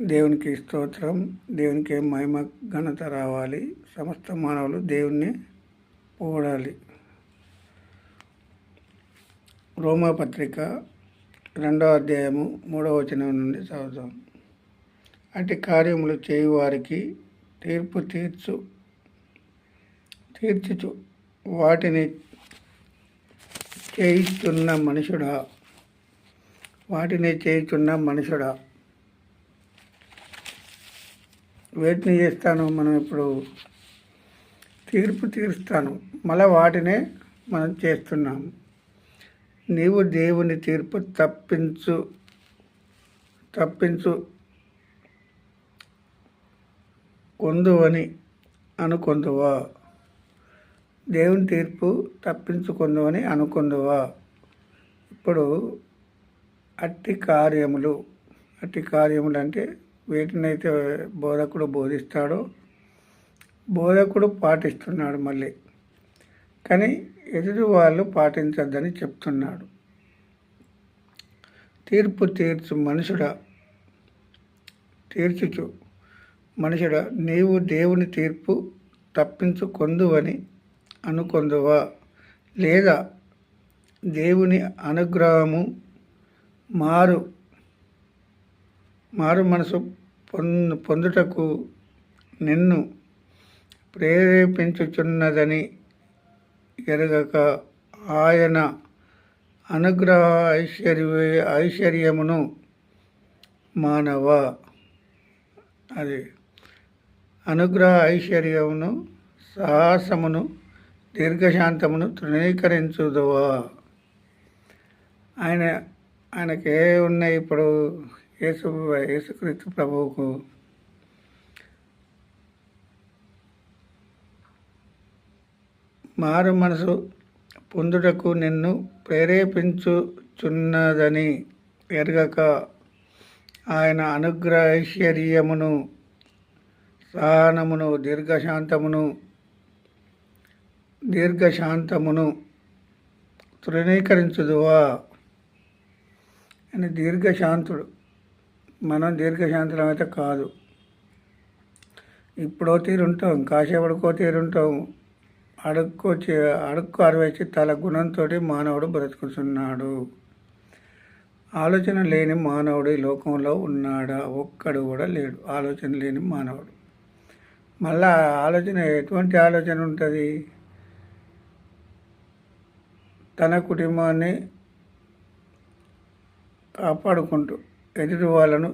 దేవునికి స్తోత్రం దేవునికి మహిమ ఘనత రావాలి. సమస్త మానవులు దేవుణ్ణి పోడాలి రోమాపత్రిక రెండవ అధ్యాయము మూడవ వచనం నుండి చదువుతాం అటు కార్యములు చేయువారికి తీర్పు తీర్చు తీర్చుచు వాటిని చేయిస్తున్న మనుషుడా వాటిని చేయుచున్న మనుషుడా. వేటిని చేస్తాను మనం ఇప్పుడు తీర్పు తీరుస్తాను. మళ్ళీ వాటినే మనం చేస్తున్నాము. నీవు దేవుని తీర్పు తప్పించు తప్పించు కొందువని అనుకొందువా. దేవుని తీర్పు తప్పించుకుందువని అనుకుందువా. ఇప్పుడు అట్టి కార్యములు అట్టి కార్యములు అంటే వీటినైతే బోధకుడు బోధిస్తాడో బోధకుడు పాటిస్తున్నాడు మళ్ళీ. కానీ ఎదుటి వాళ్ళు పాటించద్దని చెప్తున్నాడు. తీర్పు తీర్చు మనుషుడా తీర్చుచు మనుషుడా నీవు దేవుని తీర్పు తప్పించుకొందువని అనుకొందువా? లేదా దేవుని అనుగ్రహము మారు మారు మనసు పొందు పొందుటకు నిన్ను ప్రేరేపించుచున్నదని ఎరగక ఆయన అనుగ్రహ ఐశ్వర్య ఐశ్వర్యమును మానవ. అది అనుగ్రహ ఐశ్వర్యమును సాహసమును దీర్ఘశాంతమును తృణీకరించుదువా? ఆయన ఆయనకే ఉన్నాయి ఇప్పుడు యేసు యేసుక్రీస్తు ప్రభువుకు మారు మనసు పొందుటకు నిన్ను ప్రేరేపించుచున్నదని ఎరగక ఆయన అనుగ్రహ ఐశ్వర్యమును సహనమును దీర్ఘశాంతమును దీర్ఘశాంతమును తృణీకరించుదువా? అని దీర్ఘశాంతుడు మనం దీర్ఘశాంతులం అయితే కాదు. ఇప్పుడో తీరుంటాం కాసేపడికో తీరుంటాం. అడుక్కో అడుక్కు అరవేసి తల గుణంతో మానవుడు బ్రతుకుతున్నాడు. ఆలోచన లేని మానవుడు ఈ లోకంలో ఉన్నాడా? ఒక్కడు కూడా లేడు. ఆలోచన లేని మానవుడు. మళ్ళా ఆలోచన ఎటువంటి ఆలోచన ఉంటుంది? తన కుటుంబాన్ని కాపాడుకుంటూ ఎదుటి వాళ్ళను